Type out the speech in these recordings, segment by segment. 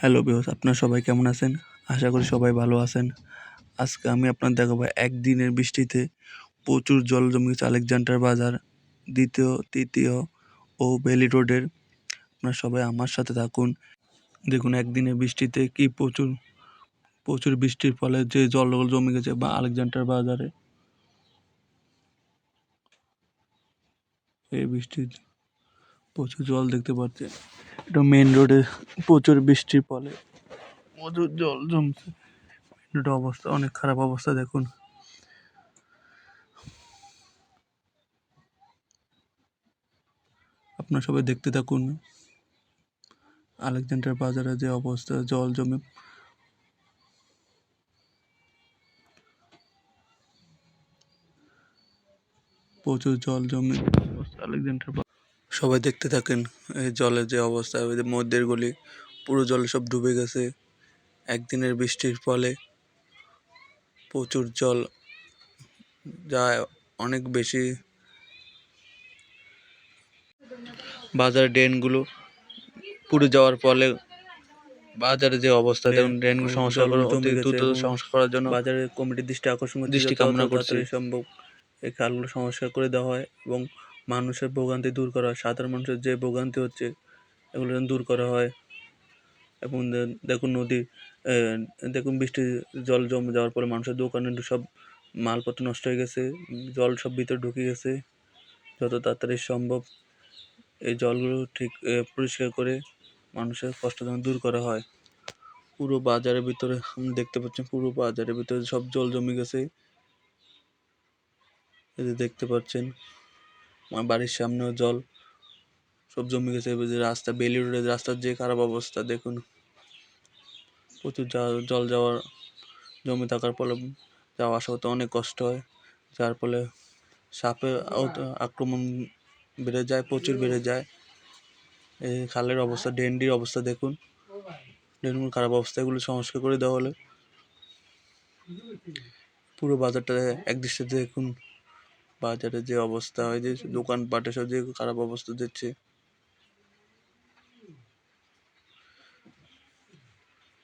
Hello বিহস আপনারা সবাই কেমন আছেন? আশা করি সবাই ভালো আছেন। আজকে আমি আপনার দেখাবো একদিনের বৃষ্টিতে প্রচুর জল জমে গেছে আলেকজান্ডার বাজার, দ্বিতীয়, তৃতীয় ও বেলি রোডের। আপনারা সবাই আমার সাথে থাকুন। দেখুন একদিনের বৃষ্টিতে কি প্রচুর প্রচুর বৃষ্টির ফলে যে জল জমে গেছে বা আলেকজান্ডার বাজারে। এই বৃষ্টির প্রচুর জল দেখতে পাচ্ছেন। এটা মেন রোডে প্রচুর বৃষ্টির ফলে প্রচুর জল জমছে। রোডের অবস্থা অনেক খারাপ অবস্থা, দেখুন। আপনারা সবাই দেখতে থাকুন। আলেকজান্ডার বাজারে যে অবস্থা, জল জমে। প্রচুর জল জমে। আলেকজান্ডার সবাই দেখতে থাকেন এই জলের যে অবস্থা মধ্যের গলি পুরো জলে সব ডুবে গেছে। একদিনের বৃষ্টির ফলে প্রচুর জল যা অনেক বেশি। বাজার ড্রেনগুলো পুড়ে যাওয়ার ফলে বাজারে যে অবস্থা দেখুন ড্রেনগুলো সংস্কার দ্রুত সংস্কার করার জন্য বাজারের কমিটির দৃষ্টি আকর্ষণ দৃষ্টি কামনা করছে। সম্ভব এই খালগুলো সংস্কার করে দেওয়া হয় এবং মানুষের ভোগান্তি দূর করা, সাধারণ মানুষের যে ভোগান্তি হচ্ছে, এগুলো যেন দূর করা হয়। এবং দেখুন নদী দেখুন বৃষ্টি, জল জমে যাওয়ার পরে মানুষের দোকানে সব মালপত্র নষ্ট হয়ে গেছে, জল সব ভিতরে ঢুকে গেছে, যত তাড়াতাড়ি সম্ভব। এই জলগুলো ঠিক পরিষ্কার করে মানুষের কষ্ট যেন দূর করা হয়। পুরো বাজারের ভিতরে দেখতে পাচ্ছেন পুরো বাজারের ভিতরে সব জল জমে গেছে। যে দেখতে পাচ্ছেন আমার বাড়ির সামনেও জল। সব জমে গেছে রাস্তা, বেলি রোডের রাস্তার যে খারাপ অবস্থা, দেখুন। প্রচুর জল- যাওয়ার, জমে থাকার ফলে যাওয়া আসা করতে অনেক কষ্ট হয়। যার ফলে সাপে আক্রমণ বেড়ে যায়, প্রচুর বেড়ে যায়। এই খালের অবস্থা, ডেন্ডির অবস্থা দেখুন। ড্রেনগুলো খারাপ অবস্থা, এগুলো সংস্কার করে দেওয়া হলে। পুরো বাজারটা এক দৃষ্টিতে দেখুন। বাজারে যে অবস্থা হয় যে দোকানপাটে সব যে খারাপ অবস্থা দিচ্ছে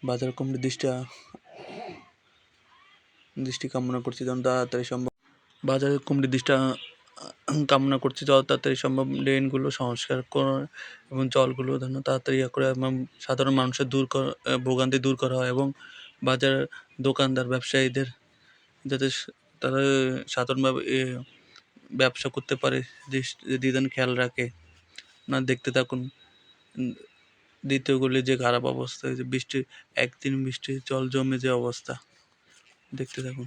বাজার কমিটির দৃষ্টি দৃষ্টি কামনা করছি, যেন তাড়াতাড়ি সম্ভব। বাজারের কমিটির দৃষ্টি, কামনা করছি, যত তাড়াতাড়ি সম্ভব ড্রেনগুলো সংস্কার করা এবং জলগুলো যেন তাড়াতাড়ি করে এবং সাধারণ মানুষের দূর করা, ভোগান্তি দূর করা হয় এবং বাজার দোকানদার, ব্যবসায়ীদের যাতে তারা সাধারণভাবে ব্যবসা করতে পারে যদি দিদান খেয়াল রাখে। না, দেখতে থাকুন। দ্বিতীয় গলি যে খারাপ অবস্থা হয়েছে বৃষ্টির বৃষ্টি, একদিন বৃষ্টির জল জমে যে অবস্থা, দেখতে থাকুন।